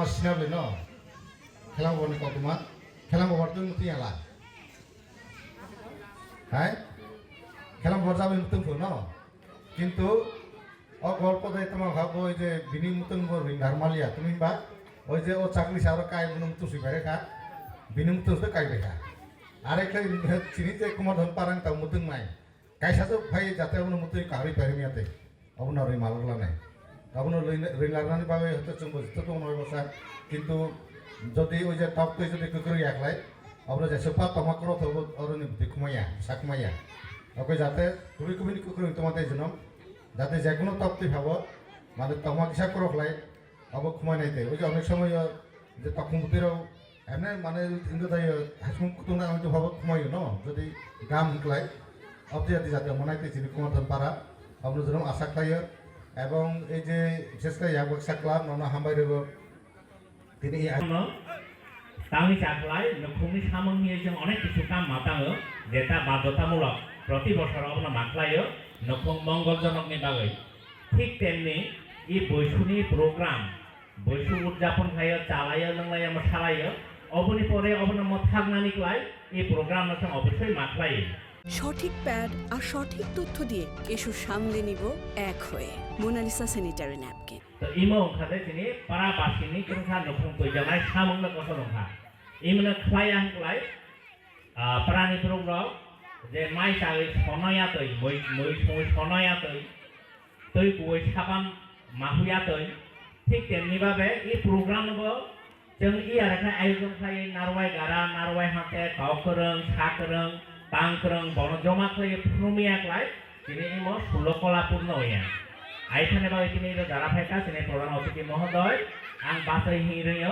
তোমার সিনাবে ন? খেলাম বনে কতমা খেলাম ববার তুমি মুতি আলা? হ্যাঁ? খেলাম বর যাবে মুতুন ন? কিন্তু ও গল্প দেয় তোমার ভাবো ওই যে বিনি মুতুন বর নারমালিয়া তুমি বা, ওই যে ও চাকরি সারো কাই মুনুম তুসি বেড়ে খা। বিনি মুতুন তো কাই বেখা আর একটা চিনি যে কুমার ধন পারাং তাও মুতুন নাই। কাই সাথে ভাই যাতে মুতুই কাহারি পারিমিয়াতে আপনার ওই মালগুলা নাই। আপনার রিলারনানি ভাবে হয়তো চুম্ব তো তো নয় বসা। কিন্তু যদি ওই যে টপ তুই যদি কুকুরি একলাই আপনার যে সোপা তমাকর থব অরণি দেখুমাইয়া সাকুমাইয়া ওকে, যাতে তুমি কুমিনি কুকুরি তোমাদের জন্য, যাতে যে কোনো টপ তুই ভাব মানে তমা কিসা করকলাই অব খুমাই নাইতে ওই যে অনেক সময় যে তখন বুতিরাও এমনি মানে ইন্দু তাই হাসমুখ কুতুনা আমি তো ভাব খুমাইও ন। যদি গাম হিকলাই অব্দি জাতি যাতে মনাইতে চিনি কুমার পারা আপনার জন্য আশা খাইও এবং এই যে বিশেষ করে ইয়াবক্সা ক্লাব, ননা হামাই রেব তিনি তাহলে চাকলাই লক্ষ্মী সামগ্রী যে অনেক কিছু কাম মাতাঙ্গ যেটা বাধ্যতামূলক। প্রতি বছর আপনার মাতলাই নখং মঙ্গলজনক নিবাগে। ঠিক তেমনি এই বৈশুনি প্রোগ্রাম বৈশু উদযাপন খাই চালাই লোংলাইও আমার সালাইও অবনি পরে অবনম থাকনানিকলাই এই প্রোগ্রাম অবশ্যই মাতলাই সঠিক প্যাড আর সঠিক তথ্য দিয়ে এসব সামলে নিব এক হয়ে। Mona Lisa sanitary napkin. ইমো ওখানে তিনি পারাবাসিনী কোনখা নখং কই জামাই সামংনা কথা নখা ইমনা খলাই আংলাই প্রাণী প্রোগ যে মাই সাগে সনয়াতই মই মই সময় সনয়াতই তই বই সাবান মাহুয়াতই ঠিক তেমনিভাবে এই প্রোগ্রামব जों इ आरोखा आयोजन खायो नारवाय गारा नारवाय हाथे गावखोरों साखोरों পাংক্রং বনজমাকয়ে ফুমিয়াকলাই তিনি ম সুলকলাপূর্ণ হইয়া। আইখানে বা এই দাঁড়া ফেকা তিনি প্রধান অতিথি মহোদয়। আং বাসাই হিরয়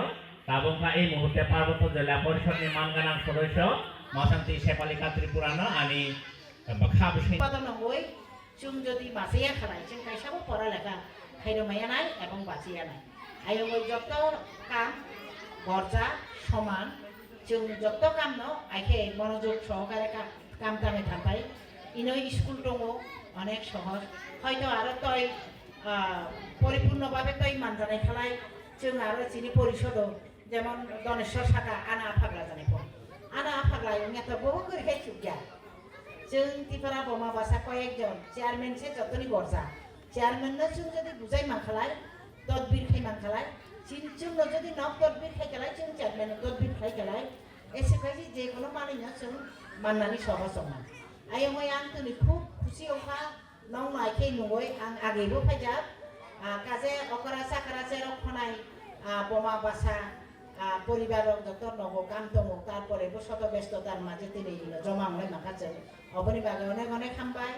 তাবংকা এই মুহূর্তে পার্বত্য জেলা পরিষদ নির্মাণ গান সদস্য মশান্তি শেপালিকা ত্রিপুরানো আনি খাব উৎপাদন হই চুম যদি বাঁচিয়া খানাই চুম কাইসাব পড়ালেখা খাইরো মাইয়া নাই এবং বাঁচিয়া নাই। আয়ো যত কাম গর্জা সমান যত কাম ন আইকে মনোযোগ সহকারে কাম তামে থাকাই। ইনো স্কুল দङ অনেক সহজ। হয়তো আরও তই পরিপূর্ণভাবে তই মানজানাই খেলাই जों आरो চিনি পরিষদও, যেমন দনেশ্বর শাখা, আনা ফাগলা জানাই পড় আনা ফাগলা ইংয়াত বহু করে খাইছুক গিয়া जों তিপারা বোমা বাসা কয়েকজন চেয়ারম্যান সে যতনি গরজা চেয়ারম্যান না যদি বুঝাই মাখালায় তদবির খাই মাখালায় চিনচুন যদি ন তদবির খাই গেলাই, চিন চাপলেন তদবির খাই গেলাই। এসে কাছে যে কোনো মানি না চুন মাননানি সভা সমা আই হই আন্তনি খুব খুশি ওখা নং নাইকে নগই আং আগেইবো ফাইজাব কাজে অকরা সাকরা চেরক খনাই বোমা বাসা পরিবার যত নব কাম দমো তারপরে শত ব্যস্ততার মাঝে তিনি জমা হলে মাখাচ্ছে অবনি বাগে অনেক অনেক খাম্বায়